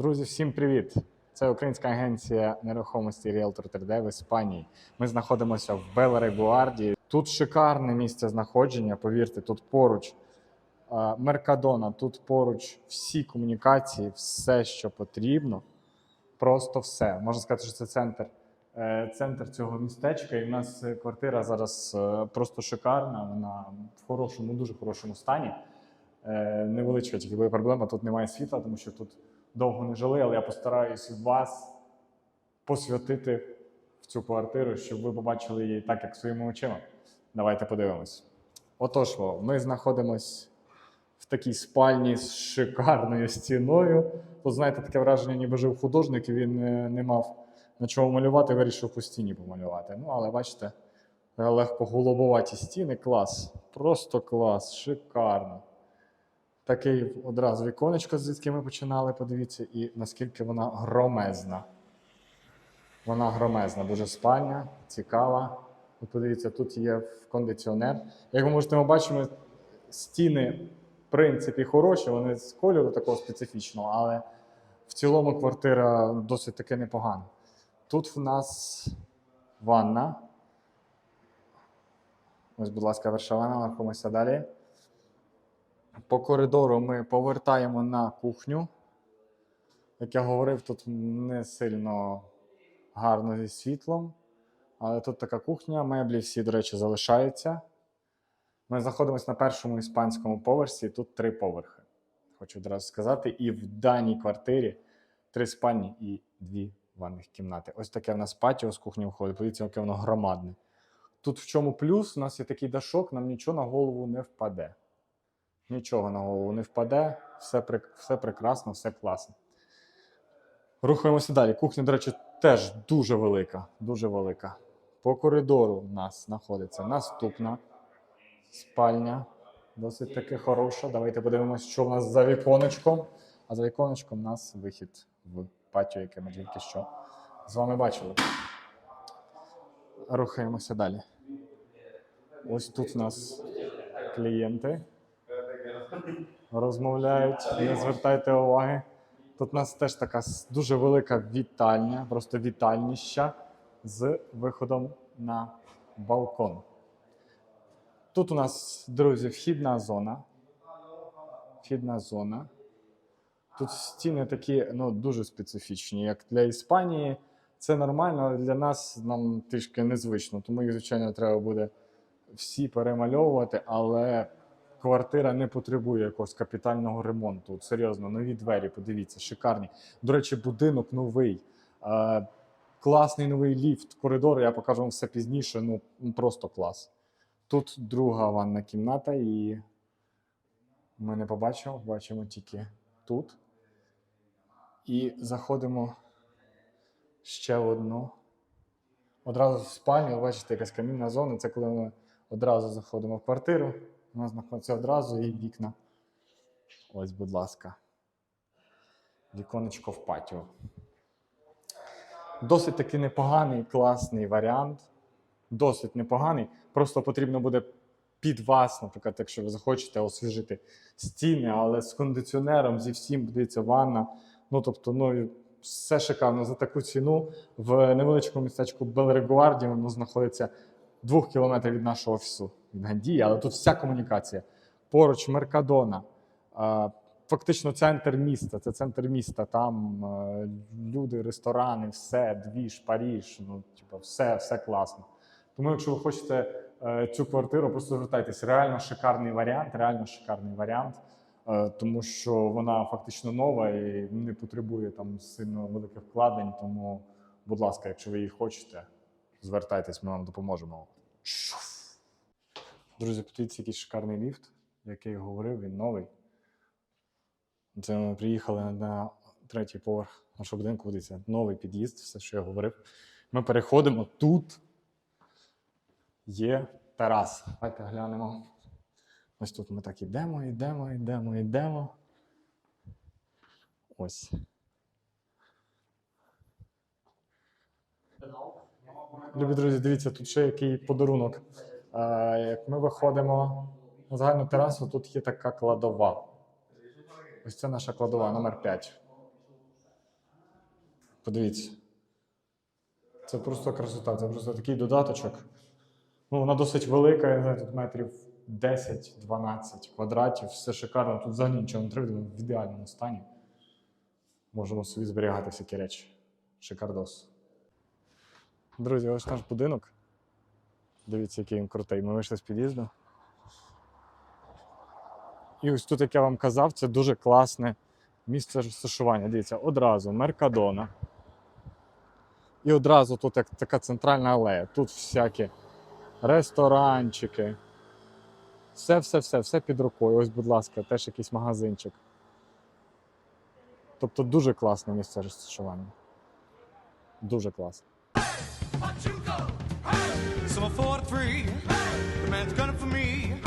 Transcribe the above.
Друзі, всім привіт! Це українська агенція нерухомості Realtor 3D в Іспанії. Ми знаходимося в Белере Гуарді. Тут шикарне місце знаходження. Повірте, тут поруч е, Меркадона, тут поруч всі комунікації, все, що потрібно. Просто все. Можна сказати, що це центр, е, центр цього містечка. І в нас квартира зараз е, просто шикарна. Вона в хорошому, дуже хорошому стані. Невеличка тільки проблема. Тут немає світла, тому що тут довго не жили, але я постараюсь вас посвятити в цю квартиру, щоб ви побачили її так, як своїми очима. Давайте подивимось. Отож, ми знаходимось в такій спальні з шикарною стіною. Тут, знаєте, таке враження, ніби жив художник, і він е, не мав на чому малювати, вирішив по стіні помалювати. Ну, але бачите, легко голубоваті стіни, клас. Просто клас, шикарно. Такий одразу віконечко, звідки ми починали, подивіться, і наскільки вона громезна. Вона громезна, дуже спальня, цікава. От подивіться, тут є кондиціонер. Як ви можете побачити, стіни, в принципі, хороші, вони з кольору такого специфічного, але в цілому квартира досить таки непогана. Тут в нас ванна. Ось, будь ласка, перша ванна, рухаємося далі. По коридору ми повертаємо на кухню. Як я говорив, тут не сильно гарно зі світлом. Але тут така кухня, меблі всі, до речі, залишаються. Ми знаходимося на першому іспанському поверсі, тут три поверхи. Хочу одразу сказати. І в даній квартирі три спальні і дві ванних кімнати. Ось таке в нас патіо з кухні входить. Подивіться, яке воно громадне. Тут в чому плюс? У нас є такий дашок, нам нічого на голову не впаде. Нічого на голову не впаде, все, все прекрасно, все класно. Рухаємося далі. Кухня, до речі, теж дуже велика. Дуже велика. По коридору у нас знаходиться наступна спальня. Досить таки хороша. Давайте подивимося, що в нас за віконечком. А за віконечком у нас вихід в патіо, яке ми тільки що з вами бачили. Рухаємося далі. Ось тут у нас клієнти розмовляють, не звертайте уваги. Тут у нас теж така дуже велика вітальня, просто вітальніща з виходом на балкон. Тут у нас, друзі, вхідна зона. Вхідна зона. Тут стіни такі ну, дуже специфічні. Як для Іспанії, це нормально, але для нас нам трішки незвично. Тому їх, звичайно, треба буде всі перемальовувати, але квартира не потребує якогось капітального ремонту. От серйозно, нові двері, подивіться, шикарні. До речі, будинок новий. Е, класний новий ліфт, коридор, я покажу вам все пізніше. Ну, ну, просто клас. Тут друга ванна кімната, і ми не побачимо, бачимо тільки тут. І заходимо ще в одну. Одразу в спальню, бачите, якась камінна зона. Це коли ми одразу заходимо в квартиру. Нас знаходиться одразу і вікна. Ось, будь ласка. Віконечко в патіо. Досить таки непоганий, класний варіант. Досить непоганий. Просто потрібно буде під вас, наприклад, якщо ви захочете освіжити стіни, але з кондиціонером, зі всім, дивіться, ванна. Ну, тобто, ну, все шикарно за таку ціну. В невеличкому містечку Белрегуарді воно знаходиться двох кілометрів від нашого офісу від Гандії, але тут вся комунікація. Поруч Меркадона. Фактично центр міста. Це центр міста. Там е, люди, ресторани, все, двіж, Паріж. Ну, типу, все, все класно. Тому, якщо ви хочете е, цю квартиру, просто звертайтесь. Реально шикарний варіант, реально шикарний варіант. Е, тому що вона фактично нова і не потребує там сильно великих вкладень. Тому, будь ласка, якщо ви її хочете, звертайтесь, ми вам допоможемо. Друзі, подивіться, який шикарний ліфт, який говорив, він новий. Це ми приїхали на третій поверх нашого будинку. Подивіться, новий під'їзд, все, що я говорив. Ми переходимо тут. Є тераса. Давайте глянемо. Ось тут ми так ідемо, йдемо, йдемо, йдемо. Ось. Любі друзі, дивіться, тут ще який подарунок. Як ми виходимо на загальну терасу, тут є така кладова. Ось це наша кладова номер 5. Подивіться. Це просто красота, це просто такий додаточок. Ну, вона досить велика, я не знаю, тут метрів 10-12 квадратів, все шикарно. Тут взагалі нічого не треба, в ідеальному стані. Можемо собі зберігати всякі речі. Шикардос. Друзі, ось наш будинок. Дивіться, який він крутий. Ми вийшли з під'їзду. І ось тут, як я вам казав, це дуже класне місце розташування. Дивіться, одразу Меркадона. І одразу тут як така центральна алея. Тут всякі ресторанчики. Все, все, все, все під рукою. Ось, будь ласка, теж якийсь магазинчик. Тобто дуже класне місце розташування. Дуже класне. Pachuco. Hey! So I'm four to three. Hey! The man's gunning for me.